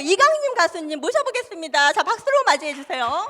이강님 가수님 모셔보겠습니다. 자 박수로 맞이해 주세요.